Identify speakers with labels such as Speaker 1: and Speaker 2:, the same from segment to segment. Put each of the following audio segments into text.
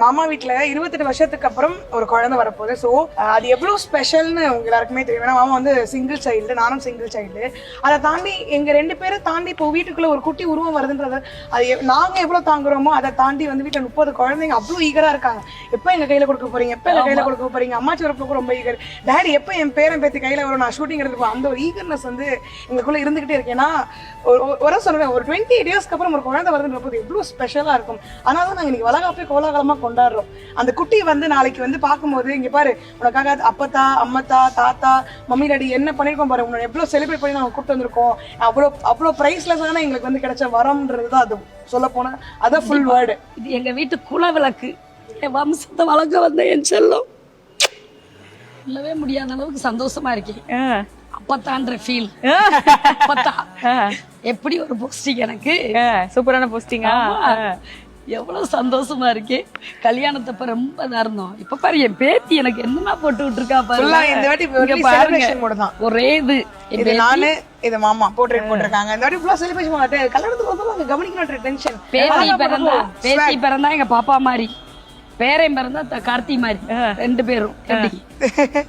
Speaker 1: மாமா வீட்ல இருபத்தெட்டு வருஷத்துக்கு அப்புறம் ஒரு குழந்தை வரப்போகுது. ஸோ அது எவ்வளவு ஸ்பெஷல்னு உங்க எல்லாருக்குமே தெரியும். ஏன்னா மாமா வந்து சிங்கிள் சைல்டு நானும் சிங்கிள் சைல்டு அதை தாண்டி எங்க ரெண்டு பேரும் தாண்டி இப்போ வீட்டுக்குள்ள ஒரு குட்டி உருவம் வருதுன்றது அது எவ்- நாங்க எவ்வளவு தாங்குறோமோ அதை தாண்டி வந்து வீட்டுல முப்பது குழந்தைங்க அவ்வளவு ஈகரா இருக்காங்க. எப்போ எங்க கையில கொடுக்க போறீங்க? எப்போ எங்க கையில கொடுக்க போறீங்க? அம்மாச்சி வரப்போ ரொம்ப ஈகர் டேடி எப்போ என் பேரன் பேத்தி கையில வரும்? நான் ஷூட்டிங் எடுத்துப்போம் அந்த ஒரு ஈகர்னஸ் வந்து எங்களுக்குள்ள இருந்துகிட்டே இருக்கு. ஏன்னா ஒரு சொல்லுவேன் ஒரு டுவெண்ட்டி இயர்ஸ்க்கு அப்புறம் ஒரு குழந்தை வருதுன்ற போது எவ்வளவு ஸ்பெஷலா இருக்கும். அதனால தான் நாங்க இன்னைக்கு வளகாப்பே கோலாகலமா கொண்டாடுறோம். அந்த குட்டி வந்து நாளைக்கு வந்து பார்க்கும்போது இங்க பாரு உனக்காக அப்பத்தா அம்மத்தா தாத்தா மம்மி டாடி என்ன பண்ணிருக்கோம் பாரு உன்னை எவ்வளவு செலிப்ரேட் பண்ணி நாங்க கூப்பிட்டு வந்திருக்கோம். அவ்வளோ அவ்வளோ ப்ரைஸ்லெஸ்ஸான எங்களுக்கு வந்து கிடைச்ச வரம்ன்றது தான் அது. சொல்ல போனா அதான் ஃபுல் வேர்டு
Speaker 2: இது எங்க வீட்டு குல விளக்கு. என் வம்சத்தை வளர்க்க வந்த என் செல்லம். சொல்லவே முடியாத அளவுக்கு சந்தோஷமா இருக்கேன். அப்பத்தான்ற ஃபீல் அப்பத்தா. எப்படி ஒரு போஸ்டிங் எனக்கு?
Speaker 3: சூப்பரான போஸ்டிங்கா
Speaker 2: ஆமா. எவ்வளவு சந்தோஷமா இருக்கே. கல்யாணத்தப்ப ரொம்ப இதா இருந்தோம் இப்ப பாரு என் பேத்தி எனக்கு என்னமா போட்டு விட்டுருக்கா
Speaker 1: ஃபுல்லா
Speaker 2: பாரு
Speaker 1: இந்த வாட்டி
Speaker 2: பாருங்க. ஒரே இது.
Speaker 1: இது நானு இது மாமா போர்ட்ரேட் போட்டிருக்காங்க. இந்த வாட்டி ஃபுல்லா செலிப்ரேஷன் பண்ணிட்டு கல்யாணத்துக்கு வந்து அவங்க கவனிக்கணும் டென்ஷன்
Speaker 2: பேத்தி பிறந்தா பேத்தி பிறந்தா எங்க பாப்பா மாதிரி. பேரன் பிறந்தா த- கார்த்தி மாதிரி. ரெண்டு பேரும்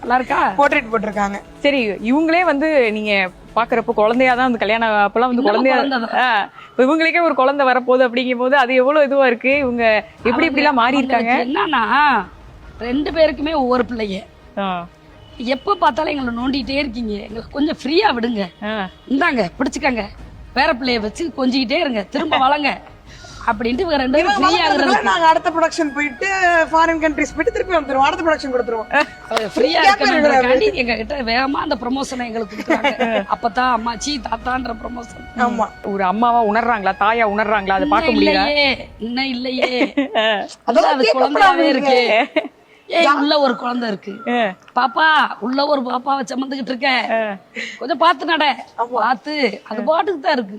Speaker 2: நல்லா இருக்கா?
Speaker 1: போர்ட்ரேட் போட்டிருக்காங்க.
Speaker 3: சரி இவங்களே வந்து நீங்க பாக்குறப்ப குழந்தையா தான் அந்த கல்யாணம் அப்பெல்லாம் வந்து குழந்தையா இப்ப இவங்களுக்கே ஒரு குழந்தை வரப்போகுது அப்படிங்கும் போது அது எவ்வளவு இதுவா இருக்கு? இவங்க எப்படி இப்படி எல்லாம் மாறி இருக்காங்க?
Speaker 2: என்னன்னா ரெண்டு பேருக்குமே ஒவ்வொரு பிள்ளைங்க. எப்ப பார்த்தாலும் எங்களை நோண்டிட்டே இருக்கீங்க. எங்களுக்கு கொஞ்சம் ஃப்ரீயா விடுங்க. இந்தாங்க பிடிச்சுக்கங்க. பேர பிள்ளைய வச்சு கொஞ்சிக்கிட்டே இருங்க. திரும்ப வளங்க. அப்படின்ட்டு இவங்க ரெண்டு பேரும் ஃப்ரீ
Speaker 1: வளர்க்கறதுக்குள்ள
Speaker 2: ஆகுறது
Speaker 1: நாங்க அடுத்த ப்ரொடக்ஷன் போயிட்டு ஃபாரின் கண்ட்ரிஸ் போயிட்டு திருப்பி வந்துருவோம். அடுத்த ப்ரொடக்ஷன் கொடுத்துருவோம்.
Speaker 2: ஃப்ரீயா
Speaker 1: Gap
Speaker 2: இருக்கணுன்றதுக்காண்டி எங்க கிட்ட வேகமா அந்த ப்ரொமோஷனை எங்களுக்கு கொடுக்குறாங்க. அப்பதான் அம்மாச்சி தாத்தான்ற ப்ரொமோஷன்
Speaker 1: ஆமா.
Speaker 3: ஒரு அம்மாவா உணர்றாங்களா தாயா உணர்றாங்களா அதை பார்க்க முடியல?
Speaker 2: இன்னும் இல்லையே.
Speaker 1: அதெல்லாம்
Speaker 2: அது குழந்தையாவே இருக்கு. ஏய் உள்ள ஒரு குழந்தை இருக்கு. பாப்பா உள்ள ஒரு பாப்பாவை சுமந்துகிட்டு இருக்க. கொஞ்சம் பார்த்து நட. பார்த்து அது பாட்டுக்கு தான் இருக்கு.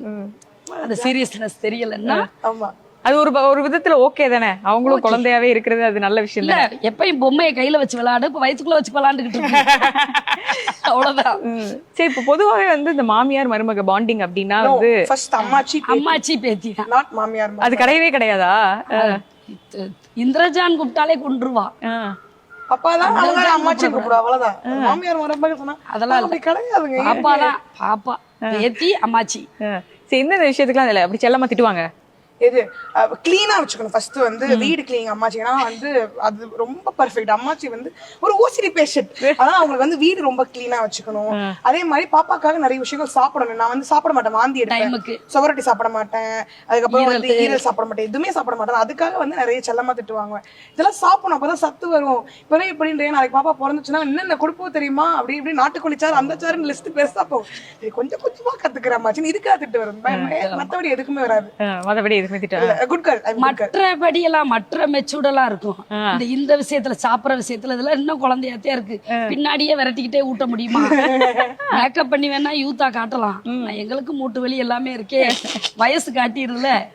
Speaker 2: அந்த சீரியஸ்னஸ் தெரியலன்னா
Speaker 1: ஆமா.
Speaker 3: அது ஒரு ஒரு விதத்துல ஓகே தானே? அவங்களும் குழந்தையாவே இருக்கிறது அது நல்ல விஷயம்
Speaker 2: இல்ல எப்பயும் பொம்மையை கையில வச்சு விளையாடு இப்ப வயிற்றுக்குள்ள வச்சு விளையாண்டுகிட்டு இருக்கு. அவ்வளவுதான்.
Speaker 3: சரி இப்ப பொதுவாவே வந்து இந்த மாமியார் மருமக பாண்டிங் அப்படின்னா வந்து
Speaker 1: அம்மாச்சி
Speaker 2: அம்மாச்சி பேத்தி
Speaker 1: நாட் மாமியார்
Speaker 3: அது கிடையவே கிடையாதா?
Speaker 2: இந்திரஜான் கூப்பிட்டாலே கொண்டுருவா
Speaker 3: ஆ.
Speaker 1: அப்பா தான் அவங்க அம்மாச்சி கூப்பிடுவா அவ்வளவுதான். மாமியார் மருமக சொன்னா
Speaker 2: அதெல்லாம்
Speaker 1: கிடையாதுங்க.
Speaker 2: பாப்பா தான் பாப்பா. பேத்தி அம்மாச்சி.
Speaker 3: சரி இந்த விஷயத்துக்குலாம் இல்ல அப்படி செல்லமா திட்டுவாங்க.
Speaker 1: இது கிளீனா வச்சுக்கணும் ஃபர்ஸ்ட் வந்து வீடு கிளீன் அம்மாச்சினா வந்து அது ரொம்ப பர்ஃபெக்ட் அம்மாச்சி வந்து ஒரு ஓசிடி பேஷண்ட் அதனால அவங்களுக்கு வந்து வீடு ரொம்ப கிளீனா வச்சுக்கணும். அதே மாதிரி பாப்பாக்காக நிறைய விஷயங்கள் சாப்பிடணும். நான் வந்து சாப்பிட மாட்டேன் வாந்தி எடுப்பேன். சுவரொட்டி சாப்பிட மாட்டேன். அதுக்கப்புறம் வந்து
Speaker 2: ஈரல்.
Speaker 1: சாப்பிட மாட்டேன். எதுவுமே சாப்பிட மாட்டேன். அதுக்காக வந்து நிறைய செல்லமா திட்டுவாங்க. இதெல்லாம் சாப்பிடணும் அப்பதான் சத்து வரும். இப்பவே இப்படின்றே நாளைக்கு பாப்பா பிறந்துச்சுன்னா என்னென்ன கொடுப்போம் தெரியுமா? அப்படி இப்படி நாட்டுக்கோழி சாறு அந்த சாருன்னு லிஸ்ட் பெருசா போகும் கொஞ்சம் கொஞ்சமா கத்துக்கிற மாச்சு இதுக்காக திட்டு வரும். மத்தபடி எதுக்குமே வராது.
Speaker 3: ஆ,
Speaker 2: மற்றபடி எல்லாம் மற்ற மெச்சூர்டெல்லாம் இருக்கும். இந்த இந்த விஷயத்துல சாப்பிடுற விஷயத்துல இதெல்லாம் இன்னும் குழந்தையாத்தே இருக்கு. பின்னாடியே விரட்டிக்கிட்டே ஊட்ட முடியுமா? மேக்கப் பண்ணி வேணா யூத்தா காட்டலாம். எங்களுக்கு மூட்டு வலி எல்லாமே இருக்கே. வயசு காட்டிடுதுல.